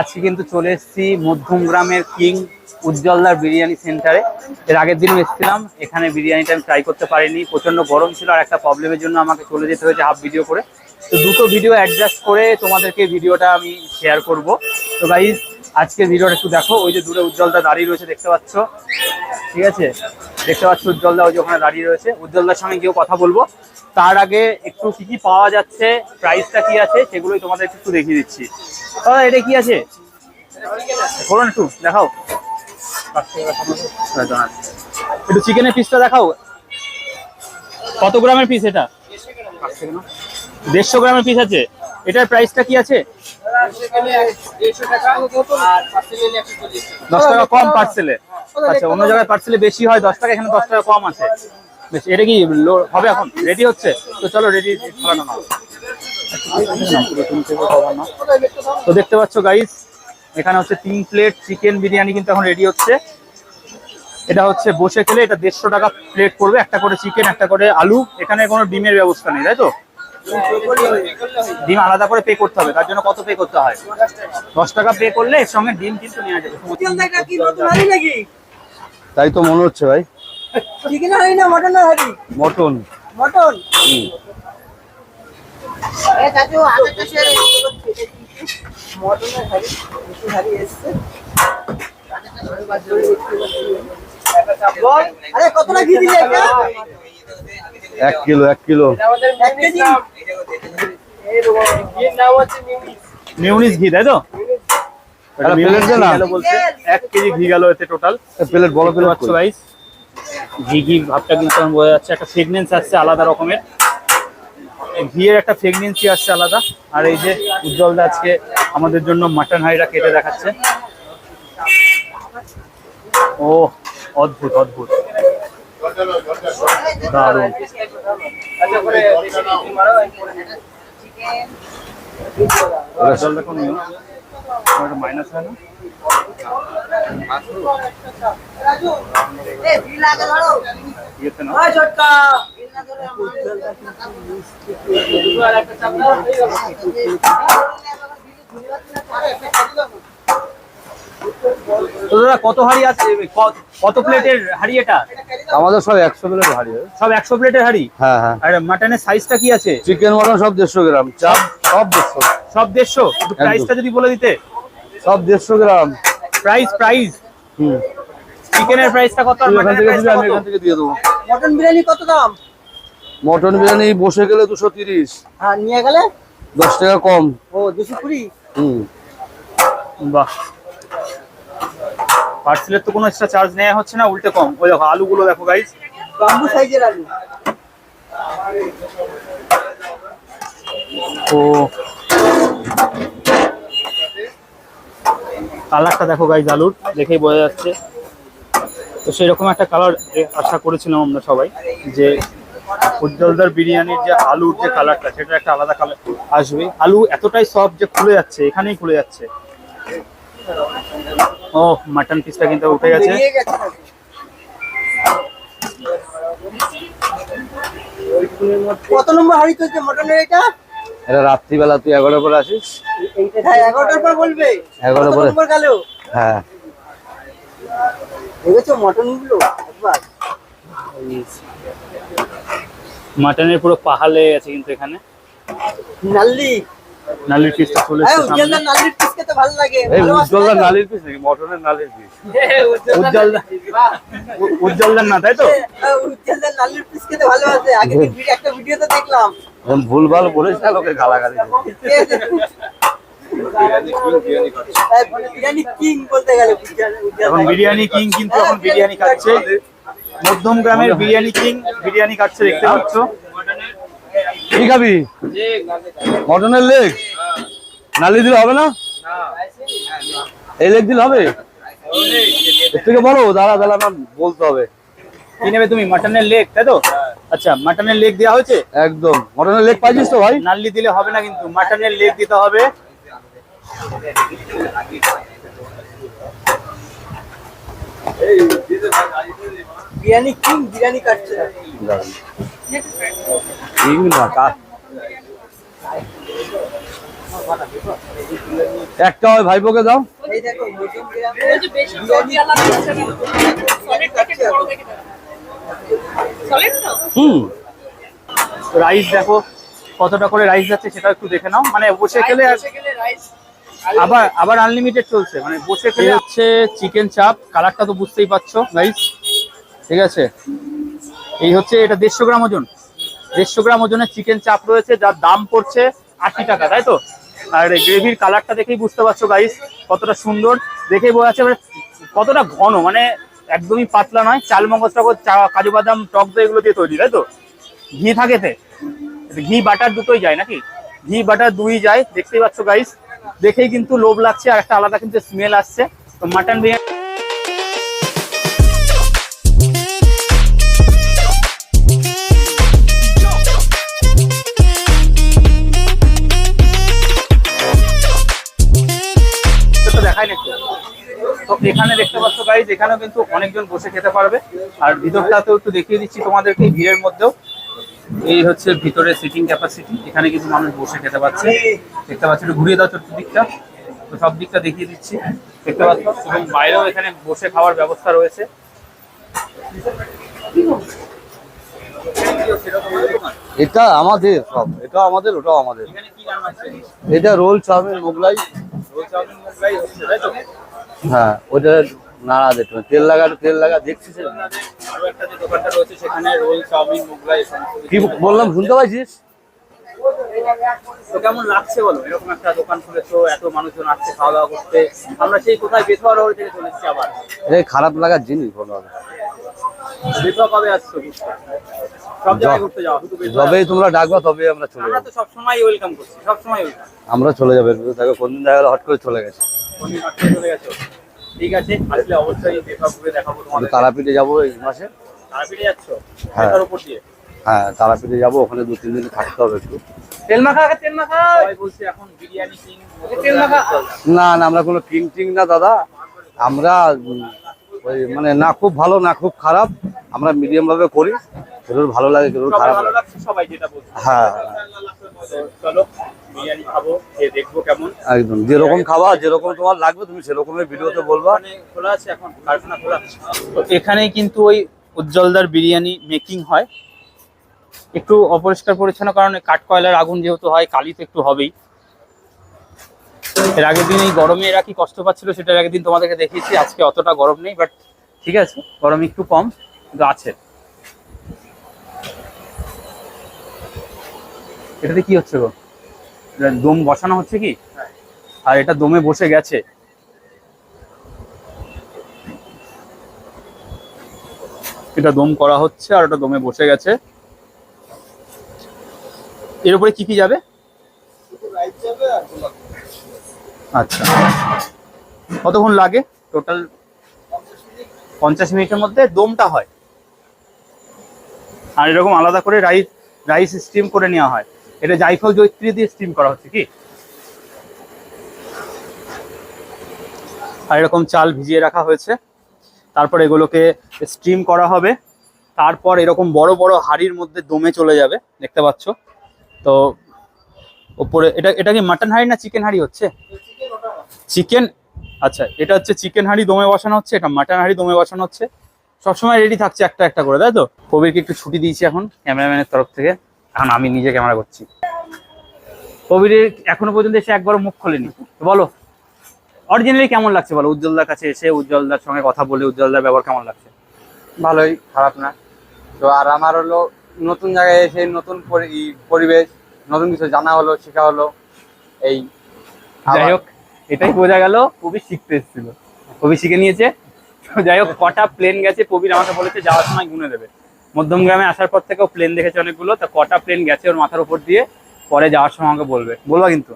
আজকে কিন্তু চলে এসেছি মধ্যম গ্রামের কিং উজ্জ্বলদার বিরিয়ানি সেন্টারে। এর আগের দিনও এসেছিলাম, এখানে বিরিয়ানিটা আমি ট্রাই করতে পারিনি। প্রচণ্ড গরম ছিল আর একটা প্রবলেমের জন্য আমাকে চলে যেতে হয়েছে হাফ ভিডিও করে। তো দুটো ভিডিও অ্যাডজাস্ট করে তোমাদেরকে ভিডিওটা আমি শেয়ার করব। তো গাইজ আজকে ভিডিওটা একটু দেখো। ওই যে দূরে উজ্জ্বলদা দাঁড়িয়ে রয়েছে, দেখতে পাচ্ছ? ঠিক আছে? দেখতে পাচ্ছ উজ্জ্বলদা ওই যে ওখানে দাঁড়িয়ে রয়েছে। উজ্জ্বলদার সঙ্গে গিয়েও কথা বলব। তার আগে একটু কি কি পাওয়া যাচ্ছে প্রাইসটা কি আছে সেগুলোই তোমাদের একটু দেখিয়ে দিচ্ছি। দাদা, এটা কি আছে? বলুন একটু, দেখাও। একটু চিকেনের পিসটা দেখাও। কত গ্রামের পিস এটা? দেড়শো গ্রামের পিস আছে। এটার প্রাইসটা কি আছে? দশ টাকা কম পার্সেলে আচ্ছা অন্য জায়গায় পার্সেলে বেশি হয়, দশ টাকা, এখানে দশ টাকা কম আছে। বেশ এটা কি লো- হবে এখন? রেডি হচ্ছে? তো চলো রেডি খাওয়ানো নাও। তো দেখতে পাচ্ছ গাইস এখানে হচ্ছে তিন প্লেট চিকেন বিরিয়ানি কিন্তু এখন রেডি হচ্ছে। এটা হচ্ছে বসে খেলে এটা দেড়শো টাকা প্লেট পড়বে একটা করে চিকেন একটা করে আলু। এখানে কোনো ডিমের ব্যবস্থা নেই তাই তো? ডিম আলাদা করে পে করতে হবে তার জন্য কত পে করতে হয়? দশ টাকা পে করলে এর সঙ্গে ডিম কিন্তু নেওয়া যাবে। তাই তো মনে হচ্ছে ভাই। চিকেন হাড়ি না মটন হাড়ি? মটন। মটন? এ চাচু আগে তো সে মটনের হাড়ি নতুন হাড়ি এসছে। আরে কতটা ঘি দিলে এক কিলো এক কিলো। ঘি তাই তো? এক কেজি ঘি গেল এতে টোটাল প্লেট বড় প্লেট পারছ গাইস ঘি ঘি ভাবটা কিন্তু বোঝা যাচ্ছে। একটা ফ্রেগনেন্স আসছে আলাদা রকমের। ঘিয়ের একটা ফ্রেগনেন্সি আসছে আলাদা। আর এই যে উজ্জ্বলদা আজকে আমাদের জন্য মাটন হাঁড়িটা কেটে দেখাচ্ছে। ও অদ্ভুত অদ্ভুত। দারুণ। উজ্জ্বলদা কোন নিয়ম? মাইনাস হয় না? কত হাড়ি আছে? কত প্লেটের হাড়ি এটা? আমাদের সব একশো প্লেট ভারী হয়। সব একশো প্লেটের হাড়ি? হ্যাঁ হ্যাঁ। আর মাটনের সাইজটা কি আছে? চিকেন মটন সব দেড়শো গ্রাম। চাপ সব দেড়শো। সব দেড়শো? একটু প্রাইসটা যদি বলে দিতে। সব দেড়শো গ্রাম। প্রাইস প্রাইস হুম। চিকেনের প্রাইসটা কত? আর এখান থেকে দিবি আমি এখান থেকে দিয়ে দেবো। মটন বিরিয়ানি কত দাম? মটন বিরিয়ানি বসে গেলে দুশো তিরিশ। হ্যাঁ নিয়ে গেলে? দশ টাকা কম। ও দুশো কুড়ি? হুম। বাহ। পার্সেলের তো কোনো এক্সট্রা চার্জ নেওয়া হচ্ছে না উল্টে কম। ওই দেখো আলুগুলো দেখো গাইস বাম্বু সাইজের আলু। ও কালারটা দেখো গাইজ আলুর, দেখেই বোঝা যাচ্ছে। তো সেরকম একটা কালার আশা করেছিলাম আমরা সবাই যে উজ্জ্বলদার বিরিয়ানির যে আলুর যে কালারটা সেটা একটা আলাদা কালার আসবে। আলু এতটাই সফট যে খুলে যাচ্ছে, এখানেই খুলে যাচ্ছে। ও মাটন পিসটা কিন্তু উঠে গেছে? কত নম্বর হাড়ি চলছে মটনের এটা? এটা রাত্রিবেলা তুই এগারোটা করে আসিস? হ্যাঁ এগারোটার পর বলবে। এগারোটার কত পরে। নম্বর গেল? হ্যাঁ। দেখেছ মটনগুলো একবার। মাটনের পুরো পাহাড়ে আছে কিন্তু এখানে। নাল্লি। নালির পিসটা চলে এসেছে উজ্জ্বলদার সামনে। নাল্লির পিস খেতে ভালো লাগে। এই তো? নালির পিস নাকি? মটনের নালির পিস উজ্জ্বলদা উজ্জ্বলদার না তাই তো? ভালোবাসে। আগে একটা ভিডিওতে দেখলাম। এরকম ভুলভাল বলেছে লোকে গালাগালি এখন বিরিয়ানি কিং কিন্তু এখন বিরিয়ানি খাচ্ছে। মধ্যম গ্রামের বিরিয়ানি কিং বিরিয়ানি খাচ্ছে দেখতে পাচ্ছ। কি খাবি? মটনের লেগ? নালি দিলে হবে না? এই লেগ দিলে হবে? এর থেকে বলো দাঁড়া দাঁড়া আমার বলতে হবে। কি নেবে তুমি মাটনের লেগ তাই তো? আচ্ছা মাটনের লেগ দেওয়া হয়েছে? একদম। মটনের লেগ পাইছিস তো ভাই? নাল্লি দিলে হবে না কিন্তু মাটনের লেগ দিতে হবে। বিরিয়ানি কিং বিরিয়ানি কাটছে না। ঠিক না কা একটা ওই ভাইপোকে দাও। এই দেখো হুম। রাইস দেখো কতটা করে রাইস যাচ্ছে সেটা একটু দেখে নাও। মানে বসে খেলে রাইস আবার আবার আনলিমিটেড চলছে। মানে বসে খেলে হচ্ছে চিকেন চাপ কালারটা তো বুঝতেই পারছ গাইস ঠিক আছে? এই হচ্ছে এটা দেড়শো গ্রাম ওজন। দেড়শো গ্রাম ওজনের চিকেন চাপ রয়েছে যার দাম পড়ছে আশি টাকা তাই তো? আর গ্রেভির কালারটা দেখেই বুঝতে পারছ গাইস কতটা সুন্দর। দেখেই বোঝা যাচ্ছে মানে কতটা ঘন মানে একদমই পাতলা নয়, চাল মগজ টগজ, চা- কাজু বাদাম, টক দই এগুলো দিয়ে তৈরি, তাই তো? ঘি থাকে তে? ঘি, বাটার দুটোই যায় নাকি? ঘি, বাটার দুই যায়, দেখতেই পাচ্ছ গাইস দেখেই কিন্তু লোভ লাগছে, আর একটা আলাদা কিন্তু স্মেল আসছে। তো মাটন বিরিয়ানি তো দেখাই নাকি? তো এখানে দেখতে পাচ্ছ গাইজ এখানেও কিন্তু অনেকজন বসে খেতে পারবে। আর ভিতরটাতেও একটু দেখিয়ে দিচ্ছি তোমাদেরকে ভিড়ের মধ্যেও। এই হচ্ছে ভিতরে সিটিং ক্যাপাসিটি এখানে কিন্তু মানুষ বসে খেতে পাচ্ছে। দেখতে পাচ্ছ একটু ঘুরিয়ে দাও চতুর্দিকটা। তো সব দিকটা দেখিয়ে দিচ্ছি দেখতে পাচ্ছ। এবং বাইরেও এখানে বসে খাওয়ার ব্যবস্থা রয়েছে। এটা আমাদের সব এটা আমাদের ওটাও আমাদের? এটা roll chowmein Mughlai. Roll chowmein Mughlai হচ্ছে, তাই তো? হ্যাঁ ওটা নাড়া দিতে হবে। তেল লাগা তেল লাগা দেখছিস কি বললাম শুনতে পাইছিস? কেমন লাগছে বলো? এরকম একটা দোকান খুলেছো এত মানুষজন আসছে খাওয়া দাওয়া করতে। আমরা সেই কোথায় বেথুয়া রোড থেকে চলে এসেছি আবার। এটা খারাপ লাগার জিনিস বলো। বেথুয়া কবে আসছো? সব জায়গায় ঘুরতে যাও শুধু যবেই তোমরা ডাকবা তবেই আমরা চলে যাব। আমরা চলে যাব কোনদিন দেখা গেলো হট করে চলে গেছে। চলে গেছো। ঠিক আছে আসলে অবশ্যই বেথুয়া ঘুরে দেখাবো তোমাদের তারাপীঠে যাব এই মাসে। তারাপীঠে যাচ্ছ? হ্যাঁ। উপর দিয়ে? হ্যাঁ তারাপীঠে যাব ওখানে দু তিন দিন থাকতে হবে একটু। তেল মাখা তেল মাখা। সবাই এখন বিরিয়ানি কিং তেল মাখা। না না আমরা কোনো কিং টিং না দাদা। আমরা ওই মানে না খুব ভালো না খুব খারাপ। আমরা মিডিয়াম ভাবে করি। কেউ ভালো লাগে সবাই খারাপ লাগে। সবাই যেটা বলছে। হ্যাঁ। চলো বিরিয়ানি খাব খেয়ে দেখব কেমন। একদম যেরকম খাবার যেরকম তোমার লাগবে তুমি সেরকমের ভিডিওতে বলবা। খোলা আছে এখন কারখানা খোলা তো এখানেই কিন্তু ওই উজ্জ্বলদার বিরিয়ানি মেকিং হয়। একটু অপরিষ্কার পরিচ্ছন্ন কারণে কাঠ কয়লার আগুন যেহেতু হয় কালি তো একটু হবেই। এর আগের দিন এই গরমে এরা কি কষ্ট পাচ্ছিল সেটার আগের দিন তোমাদেরকে দেখিয়েছি। আজকে অতটা গরম নেই বাট ঠিক আছে গরম একটু কম কিন্তু আছে। এটাতে কি হচ্ছে গো? দম বসানো হচ্ছে কি? আর এটা দমে বসে গেছে। এটা দম করা হচ্ছে আর ওটা দমে বসে গেছে। এর উপরে কি কি যাবে? আচ্ছা। কতক্ষণ লাগে? টোটাল পঞ্চাশ মিনিটের মধ্যে দমটা হয়। আর এরকম আলাদা করে রাইস রাইস স্টিম করে নেওয়া হয়। এটা জাইফল জৈত্রী দিয়ে স্টিম করা হচ্ছে কি? আর এরকম চাল ভিজিয়ে রাখা হয়েছে। তারপর এগুলোকে স্টিম করা হবে। তারপর এরকম বড় বড় হাঁড়ির মধ্যে দমে চলে যাবে, দেখতে পাচ্ছ। তো ওপরে, এটা এটা কি মাটন হাঁড়ি না চিকেন হাঁড়ি হচ্ছে? চিকেন আচ্ছা এটা হচ্ছে চিকেন হাঁড়ি দমে বসানো হচ্ছে, এটা মাটন হাঁড়ি দমে বসানো হচ্ছে। সবসময় রেডি থাকছে একটা একটা করে, তাই তো? কবিরকে একটু ছুটি দিয়েছি এখন ক্যামেরাম্যানের তরফ থেকে। এখন আমি নিজে ক্যামেরা করছি। কবিরের এখনও পর্যন্ত এসে একবারও মুখ খোলেনি। তো বলো অরিজিনালি কেমন লাগছে বলো? উজ্জ্বলদার কাছে এসে উজ্জ্বলদার সঙ্গে কথা বলে উজ্জ্বলদার ব্যবহার কেমন লাগছে? ভালোই খারাপ না। তো আর আমার হলো নতুন জায়গায় এসে নতুন পরি- পরিবেশ নতুন কিছু জানা হলো শেখা হলো এই যাই হোক এটাই বোঝা গেল কবি শিখতে এসেছিল। কবি শিখে নিয়েছে। যাই হোক কটা প্লেন গেছে কবির আমাকে বলেছে যাওয়ার সময় গুনে দেবে। মধ্যম গ্রামে আসার পর থেকেও প্লেন দেখেছে অনেকগুলো। তা কটা প্লেন গেছে ওর মাথার উপর দিয়ে? পরে যাওয়ার সময় আমাকে বলবে। বলবা কিন্তু।